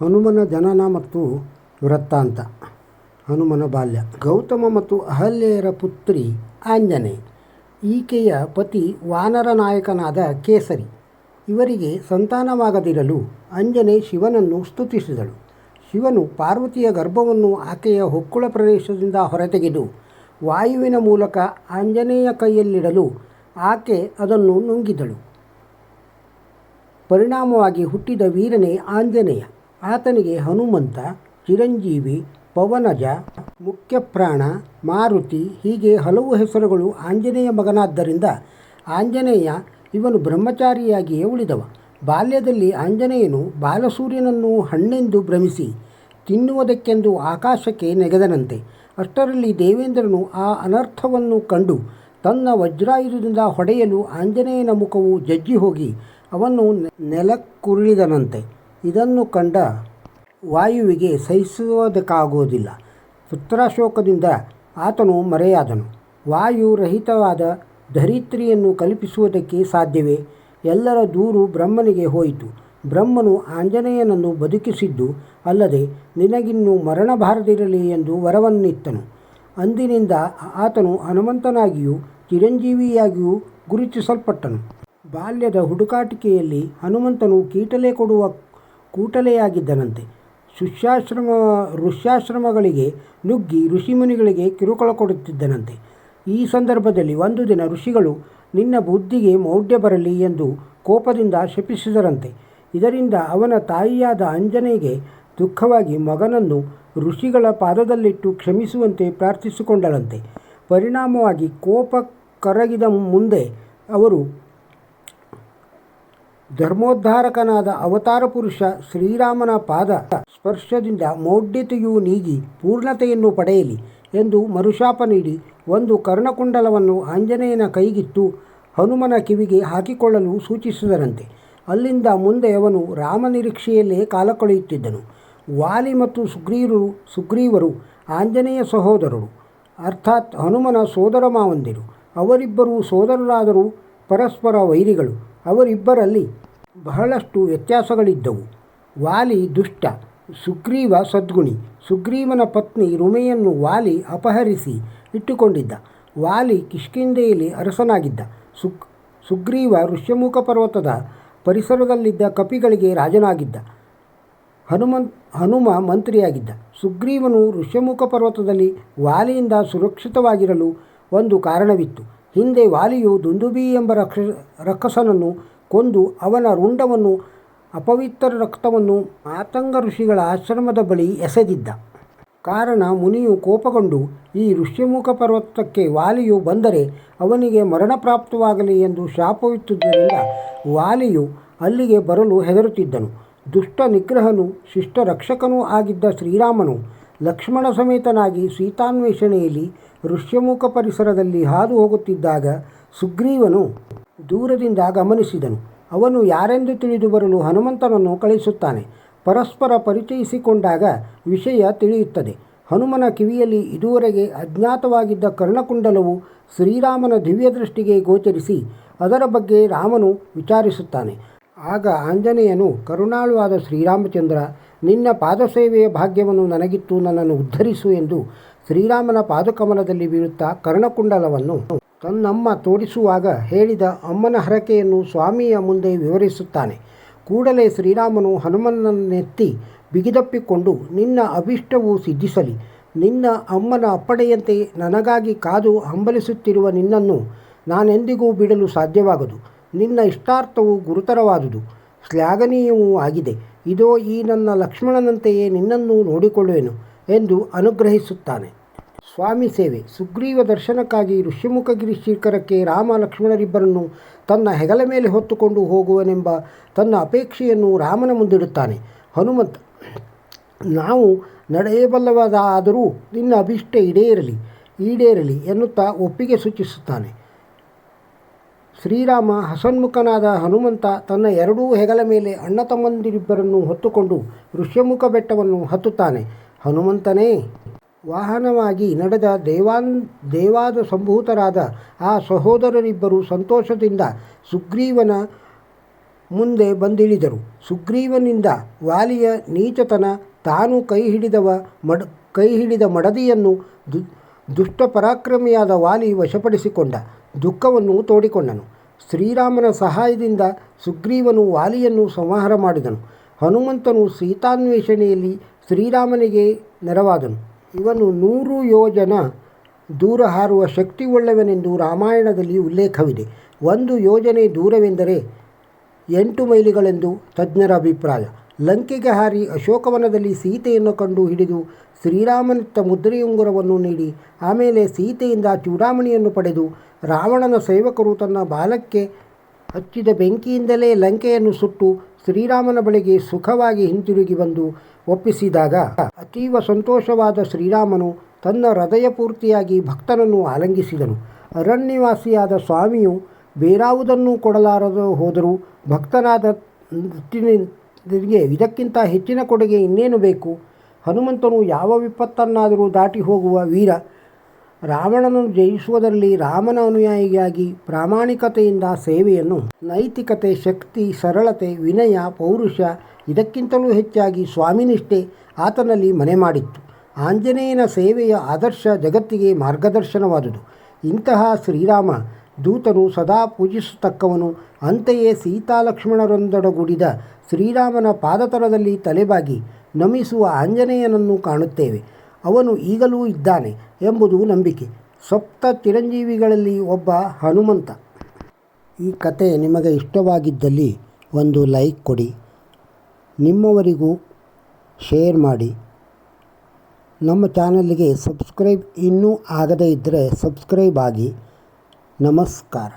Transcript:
ಹನುಮನ ಜನನ ಮತ್ತು ವೃತ್ತಾಂತ, ಹನುಮನ ಬಾಲ್ಯ. ಗೌತಮ ಮತ್ತು ಅಹಲ್ಯರ ಪುತ್ರಿ ಆಂಜನೇಯ. ಈಕೆಯ ಪತಿ ವಾನರ ನಾಯಕನಾದ ಕೇಸರಿ. ಇವರಿಗೆ ಸಂತಾನವಾಗದಿರಲು ಅಂಜನೆ ಶಿವನನ್ನು ಸ್ತುತಿಸಿದಳು. ಶಿವನು ಪಾರ್ವತಿಯ ಗರ್ಭವನ್ನು ಆಕೆಯ ಹೊಕ್ಕುಳ ಪ್ರದೇಶದಿಂದ ಹೊರತೆಗೆದು ವಾಯುವಿನ ಮೂಲಕ ಆಂಜನೇಯ ಕೈಯಲ್ಲಿಡಲು ಆಕೆ ಅದನ್ನು ನುಂಗಿದಳು. ಪರಿಣಾಮವಾಗಿ ಹುಟ್ಟಿದ ವೀರನೇ ಆಂಜನೇಯ. ಆತನಿಗೆ ಹನುಮಂತ, ಚಿರಂಜೀವಿ, ಪವನಜ, ಮುಖ್ಯಪ್ರಾಣ, ಮಾರುತಿ ಹೀಗೆ ಹಲವು ಹೆಸರುಗಳು ಆಂಜನೇಯ ಮಗನಾದ್ದರಿಂದ ಆಂಜನೇಯ ಇವನು ಬ್ರಹ್ಮಚಾರಿಯಾಗಿಯೇ ಉಳಿದವ. ಬಾಲ್ಯದಲ್ಲಿ ಆಂಜನೇಯನು ಬಾಲಸೂರ್ಯನನ್ನು ಹಣ್ಣೆಂದು ಭ್ರಮಿಸಿ ತಿನ್ನುವುದಕ್ಕೆಂದು ಆಕಾಶಕ್ಕೆ ನೆಗೆದನಂತೆ. ಅಷ್ಟರಲ್ಲಿ ದೇವೇಂದ್ರನು ಆ ಅನರ್ಥವನ್ನು ಕಂಡು ತನ್ನ ವಜ್ರಾಯುಧದಿಂದ ಹೊಡೆಯಲು ಆಂಜನೇಯನ ಮುಖವು ಜಜ್ಜಿ ಹೋಗಿ ಅವನು ನೆಲಕ್ಕುರುಳಿದನಂತೆ. ಇದನ್ನು ಕಂಡ ವಾಯುವಿಗೆ ಸಹಿಸುವುದಕ್ಕಾಗುವುದಿಲ್ಲ. ಪುತ್ರಾಶೋಕದಿಂದ ಆತನು ಮರೆಯಾದನು. ವಾಯು ರಹಿತವಾದ ಧರಿತ್ರಿಯನ್ನು ಕಲ್ಪಿಸುವುದಕ್ಕೆ ಸಾಧ್ಯವೇ? ಎಲ್ಲರ ದೂರು ಬ್ರಹ್ಮನಿಗೆ ಹೋಯಿತು. ಬ್ರಹ್ಮನು ಆಂಜನೇಯನನ್ನು ಬದುಕಿಸಿದ್ದು ಅಲ್ಲದೆ ನಿನಗಿನ್ನು ಮರಣ ಬಾರದಿರಲಿ ಎಂದು ವರವನ್ನಿತ್ತನು. ಅಂದಿನಿಂದ ಆತನು ಹನುಮಂತನಾಗಿಯೂ ಚಿರಂಜೀವಿಯಾಗಿಯೂ ಗುರುತಿಸಲ್ಪಟ್ಟನು. ಬಾಲ್ಯದ ಹುಡುಕಾಟಿಕೆಯಲ್ಲಿ ಹನುಮಂತನು ಕೀಟಲೆ ಕೊಡುವ ಕೂಟಲೆಯಾಗಿದ್ದನಂತೆ. ಶಿಷ್ಯಾಶ್ರಮ, ಋಷ್ಯಾಶ್ರಮಗಳಿಗೆ ನುಗ್ಗಿ ಋಷಿಮುನಿಗಳಿಗೆ ಕಿರುಕುಳ ಕೊಡುತ್ತಿದ್ದನಂತೆ. ಈ ಸಂದರ್ಭದಲ್ಲಿ ಒಂದು ದಿನ ಋಷಿಗಳು, ನಿನ್ನ ಬುದ್ಧಿಗೆ ಮೌಢ್ಯ ಬರಲಿ ಎಂದು ಕೋಪದಿಂದ ಶಪಿಸಿದರಂತೆ. ಇದರಿಂದ ಅವನ ತಾಯಿಯಾದ ಅಂಜನೆಗೆ ದುಃಖವಾಗಿ ಮಗನನ್ನು ಋಷಿಗಳ ಪಾದದಲ್ಲಿಟ್ಟು ಕ್ಷಮಿಸುವಂತೆ ಪ್ರಾರ್ಥಿಸಿಕೊಂಡಳಂತೆ. ಪರಿಣಾಮವಾಗಿ ಕೋಪ ಕರಗಿದ ಮುಂದೆ ಅವರು ಧರ್ಮೋದ್ಧಾರಕನಾದ ಅವತಾರ ಪುರುಷ ಶ್ರೀರಾಮನ ಪಾದ ಸ್ಪರ್ಶದಿಂದ ಮೌಢ್ಯತೆಯು ನೀಗಿ ಪೂರ್ಣತೆಯನ್ನು ಪಡೆಯಲಿ ಎಂದು ಮರುಶಾಪ ನೀಡಿ ಒಂದು ಕರ್ಣಕುಂಡಲವನ್ನು ಆಂಜನೇಯನ ಕೈಗಿತ್ತು ಹನುಮನ ಕಿವಿಗೆ ಹಾಕಿಕೊಳ್ಳಲು ಸೂಚಿಸಿದರಂತೆ. ಅಲ್ಲಿಂದ ಮುಂದೆ ಅವನು ರಾಮನಿರೀಕ್ಷೆಯಲ್ಲೇ ಕಾಲ ಕಳೆಯುತ್ತಿದ್ದನು. ವಾಲಿ ಮತ್ತು ಸುಗ್ರೀವರು ಸುಗ್ರೀವರು, ಆಂಜನೇಯ ಸಹೋದರರು, ಅರ್ಥಾತ್ ಹನುಮನ ಸೋದರ ಮಾವಂದಿರು ಅವರಿಬ್ಬರೂ ಸೋದರರಾದರೂ ಪರಸ್ಪರ ವೈರಿಗಳು. ಅವರಿಬ್ಬರಲ್ಲಿ ಬಹಳಷ್ಟು ವ್ಯತ್ಯಾಸಗಳಿದ್ದವು. ವಾಲಿ ದುಷ್ಟ, ಸುಗ್ರೀವ ಸದ್ಗುಣಿ, ಸುಗ್ರೀವನ ಪತ್ನಿ ರುಮೆಯನ್ನು ವಾಲಿ ಅಪಹರಿಸಿ ಇಟ್ಟುಕೊಂಡಿದ್ದ. ವಾಲಿ ಕಿಷ್ಕಿಂಧೆಯಲ್ಲಿ ಅರಸನಾಗಿದ್ದ. ಸುಗ್ ಸುಗ್ರೀವ ಋಷ್ಯಮುಖ ಪರ್ವತದ ಪರಿಸರದಲ್ಲಿದ್ದ ಕಪಿಗಳಿಗೆ ರಾಜನಾಗಿದ್ದ. ಹನುಮನ್, ಹನುಮ ಮಂತ್ರಿಯಾಗಿದ್ದ. ಸುಗ್ರೀವನು ಋಷ್ಯಮುಖ ಪರ್ವತದಲ್ಲಿ ವಾಲಿಯಿಂದ ಸುರಕ್ಷಿತವಾಗಿರಲು ಒಂದು ಕಾರಣವಿತ್ತು. ಹಿಂದೆ ವಾಲಿಯು ದುಂದುಬಿ ಎಂಬ ರಕ್ಷ ರಕ್ಕಸನನ್ನು ಕೊಂದು ಅವನ ರುಂಡವನ್ನು, ಅಪವಿತ್ರ ರಕ್ತವನ್ನು ಮಾತಂಗ ಋಷಿಗಳ ಆಶ್ರಮದ ಬಳಿ ಎಸೆದಿದ್ದ. ಕಾರಣ ಮುನಿಯು ಕೋಪಗೊಂಡು, ಈ ಋಷ್ಯಮುಖ ಪರ್ವತಕ್ಕೆ ವಾಲಿಯು ಬಂದರೆ ಅವನಿಗೆ ಮರಣ ಪ್ರಾಪ್ತವಾಗಲಿ ಎಂದು ಶಾಪವಿತ್ತುದರಿಂದ ವಾಲಿಯು ಅಲ್ಲಿಗೆ ಬರಲು ಹೆದರುತ್ತಿದ್ದನು. ದುಷ್ಟ ನಿಗ್ರಹನು, ಶಿಷ್ಟ ರಕ್ಷಕನೂ ಆಗಿದ್ದ ಶ್ರೀರಾಮನು ಲಕ್ಷ್ಮಣ ಸಮೇತನಾಗಿ ಸೀತಾನ್ವೇಷಣೆಯಲ್ಲಿ ಋಷ್ಯಮುಖ ಪರಿಸರದಲ್ಲಿ ಹಾದು ಹೋಗುತ್ತಿದ್ದಾಗ ಸುಗ್ರೀವನು ದೂರದಿಂದ ಗಮನಿಸಿದನು. ಅವನು ಯಾರೆಂದು ತಿಳಿದು ಬರಲು ಹನುಮಂತನನ್ನು ಕಳಿಸುತ್ತಾನೆ ಪರಸ್ಪರ ಪರಿಚಯಿಸಿಕೊಂಡಾಗ ವಿಷಯ ತಿಳಿಯುತ್ತದೆ. ಹನುಮನ ಕಿವಿಯಲ್ಲಿ ಇದುವರೆಗೆ ಅಜ್ಞಾತವಾಗಿದ್ದ ಕರ್ಣಕುಂಡಲವು ಶ್ರೀರಾಮನ ದಿವ್ಯದೃಷ್ಟಿಗೆ ಗೋಚರಿಸಿ ಅದರ ಬಗ್ಗೆ ರಾಮನು ವಿಚಾರಿಸುತ್ತಾನೆ. ಆಗ ಆಂಜನೇಯನು ಕರುಣಾಳುವಾದ ಶ್ರೀರಾಮಚಂದ್ರ ನಿನ್ನ ಪಾದಸೇವೆಯ ಭಾಗ್ಯವನ್ನು ನನಗಿತ್ತು ನನ್ನನ್ನು ಉದ್ಧರಿಸು ಎಂದು ಶ್ರೀರಾಮನ ಪಾದಕಮಲದಲ್ಲಿ ಬೀಳುತ್ತಾ ಕರ್ಣಕುಂಡಲವನ್ನು ತನ್ನಮ್ಮ ತೋರಿಸುವಾಗ ಹೇಳಿದ ಅಮ್ಮನ ಹರಕೆಯನ್ನು ಸ್ವಾಮಿಯ ಮುಂದೆ ವಿವರಿಸುತ್ತಾನೆ. ಕೂಡಲೇ ಶ್ರೀರಾಮನು ಹನುಮನನ್ನೆತ್ತಿ ಬಿಗಿದಪ್ಪಿಕೊಂಡು, ನಿನ್ನ ಅಭಿಷ್ಟವು ಸಿದ್ಧಿಸಲಿ. ನಿನ್ನ ಅಮ್ಮನ ಅಪ್ಪಣೆಯಂತೆ ನನಗಾಗಿ ಕಾದು ಹಂಬಲಿಸುತ್ತಿರುವ ನಿನ್ನನ್ನು ನಾನೆಂದಿಗೂ ಬಿಡಲು ಸಾಧ್ಯವಾಗದು. ನಿನ್ನ ಇಷ್ಟಾರ್ಥವು ಗುರುತರವಾದುದು. ಶ್ಲಾಘನೀಯವೂ ಆಗಿದೆ. ಇದೋ ಈ ನನ್ನ ಲಕ್ಷ್ಮಣನಂತೆಯೇ ನಿನ್ನನ್ನು ನೋಡಿಕೊಳ್ಳುವೆನು ಎಂದು ಅನುಗ್ರಹಿಸುತ್ತಾನೆ. ಸ್ವಾಮಿ ಸೇವೆ. ಸುಗ್ರೀವ ದರ್ಶನಕ್ಕಾಗಿ ಋಷ್ಯಮುಖಗಿರಿ ಶಿಖರಕ್ಕೆ ರಾಮ ಲಕ್ಷ್ಮಣರಿಬ್ಬರನ್ನು ತನ್ನ ಹೆಗಲ ಮೇಲೆ ಹೊತ್ತುಕೊಂಡು ಹೋಗುವನೆಂಬ ತನ್ನ ಅಪೇಕ್ಷೆಯನ್ನು ರಾಮನ ಮುಂದಿಡುತ್ತಾನೆ. ಹನುಮಂತ, ನಾವು ನಡೆಯಬಲ್ಲವಾದಾದರೂ ನಿನ್ನ ಅಭಿಷ್ಟ ಈಡೇರಲಿ ಈಡೇರಲಿ ಎನ್ನುತ್ತಾ ಒಪ್ಪಿಗೆ ಸೂಚಿಸುತ್ತಾನೆ. ಶ್ರೀರಾಮ ಹಸನ್ಮುಖನಾದ ಹನುಮಂತ ತನ್ನ ಎರಡೂ ಹೆಗಲ ಮೇಲೆ ಅಣ್ಣ ತಮ್ಮಂದಿರಿಬ್ಬರನ್ನು ಹೊತ್ತುಕೊಂಡು ಋಷ್ಯಮುಖ ಬೆಟ್ಟವನ್ನು ಹತ್ತುತ್ತಾನೆ. ಹನುಮಂತನೇ, ವಾಹನವಾಗಿ ನಡೆದ ದೇವಾನ್, ದೇವಾದ ಸಂಭೂತರಾದ ಆ ಸಹೋದರರಿಬ್ಬರು ಸಂತೋಷದಿಂದ ಸುಗ್ರೀವನ ಮುಂದೆ ಬಂದಿಳಿದರು. ಸುಗ್ರೀವನಿಂದ ವಾಲಿಯ ನೀಚತನ ತಾನು ಕೈ ಹಿಡಿದವ ಮಡ, ಕೈ ಹಿಡಿದ ಮಡದಿಯನ್ನು ದುಷ್ಟ ಪರಾಕ್ರಮಿಯಾದ ವಾಲಿ ವಶಪಡಿಸಿಕೊಂಡ. ದುಃಖವನ್ನು ತೋಡಿಕೊಂಡನು. ಶ್ರೀರಾಮನ ಸಹಾಯದಿಂದ ಸುಗ್ರೀವನು ವಾಲಿಯನ್ನು ಸಂಹಾರ ಮಾಡಿದನು. ಹನುಮಂತನು ಸೀತಾನ್ವೇಷಣೆಯಲ್ಲಿ ಶ್ರೀರಾಮನಿಗೆ ನೆರವಾದನು. ಇವನು ನೂರು ಯೋಜನ ದೂರ ಹಾರುವ ಶಕ್ತಿಯುಳ್ಳವನೆಂದು ರಾಮಾಯಣದಲ್ಲಿ ಉಲ್ಲೇಖವಿದೆ. ಒಂದು ಯೋಜನೆ ದೂರವೆಂದರೆ ಎಂಟು ಮೈಲಿಗಳೆಂದು ತಜ್ಞರ ಅಭಿಪ್ರಾಯ. ಲಂಕೆಗೆ ಹಾರಿ ಅಶೋಕವನದಲ್ಲಿ ಸೀತೆಯನ್ನು ಕಂಡು ಹಿಡಿದು ಶ್ರೀರಾಮನತ್ತ ಮುದ್ರೆಯುಂಗುರವನ್ನು ನೀಡಿ, ಆಮೇಲೆ ಸೀತೆಯಿಂದ ಚೂಡಾಮಣಿಯನ್ನು ಪಡೆದು ರಾವಣನ ಸೇವಕರು ತನ್ನ ಬಾಲಕ್ಕೆ ಹಚ್ಚಿದ ಬೆಂಕಿಯಿಂದಲೇ ಲಂಕೆಯನ್ನು ಸುಟ್ಟು ಶ್ರೀರಾಮನ ಬಳಿಗೆ ಸುಖವಾಗಿ ಹಿಂತಿರುಗಿ ಬಂದು ಒಪ್ಪಿಸಿದಾಗ ಅತೀವ ಸಂತೋಷವಾದ ಶ್ರೀರಾಮನು ತನ್ನ ಹೃದಯ ಪೂರ್ತಿಯಾಗಿ ಭಕ್ತನನ್ನು ಆಲಂಗಿಸಿದನು. ಅರಣ್ಯವಾಸಿಯಾದ ಸ್ವಾಮಿಯು ಬೇರಾವುದನ್ನು ಕೊಡಲಾರದು ಹೋದರೂ ಭಕ್ತನಾದ ಇದಕ್ಕಿಂತ ಹೆಚ್ಚಿನ ಕೊಡುಗೆ ಇನ್ನೇನು ಬೇಕು? ಹನುಮಂತನು ಯಾವ ವಿಪತ್ತನ್ನಾದರೂ ದಾಟಿ ಹೋಗುವ ವೀರ ರಾವಣನನ್ನು ಜಯಿಸುವುದರಲ್ಲಿ ರಾಮನ ಅನುಯಾಯಿಯಾಗಿ ಪ್ರಾಮಾಣಿಕತೆಯಿಂದ ಸೇವೆಯನ್ನು, ನೈತಿಕತೆ, ಶಕ್ತಿ, ಸರಳತೆ, ವಿನಯ, ಪೌರುಷ ಇದಕ್ಕಿಂತಲೂ ಹೆಚ್ಚಾಗಿ ಸ್ವಾಮಿನಿಷ್ಠೆ ಆತನಲ್ಲಿ ಮನೆ ಮಾಡಿತ್ತು. ಆಂಜನೇಯನ ಸೇವೆಯ ಆದರ್ಶ ಜಗತ್ತಿಗೆ ಮಾರ್ಗದರ್ಶನವಾದುದು. ಇಂತಹ ಶ್ರೀರಾಮ ದೂತನು ಸದಾ ಪೂಜಿಸತಕ್ಕವನು ಅಂತೆಯೇ ಸೀತಾಲಕ್ಷ್ಮಣರೊಂದೊಡಗೂಡಿದ ಶ್ರೀರಾಮನ ಪಾದತರದಲ್ಲಿ ತಲೆಬಾಗಿ ನಮಿಸುವ ಆಂಜನೇಯನನ್ನು ಕಾಣುತ್ತೇವೆ. ಅವನು ಈಗಲೂ ಇದ್ದಾನೆ ಎಂಬುದು ನಂಬಿಕೆ. ಸಪ್ತ ಚಿರಂಜೀವಿಗಳಲ್ಲಿ ಒಬ್ಬ ಹನುಮಂತ. ಈ ಕತೆ ನಿಮಗೆ ಇಷ್ಟವಾಗಿದ್ದಲ್ಲಿ ಒಂದು ಲೈಕ್ ಕೊಡಿ, ನಿಮ್ಮವರಿಗೂ ಶೇರ್ ಮಾಡಿ. ನಮ್ಮ ಚಾನಲ್ಗೆ ಸಬ್ಸ್ಕ್ರೈಬ್ ಇನ್ನೂ ಆಗದೇ ಇದ್ದರೆ ಸಬ್ಸ್ಕ್ರೈಬ್ ಆಗಿ. ನಮಸ್ಕಾರ.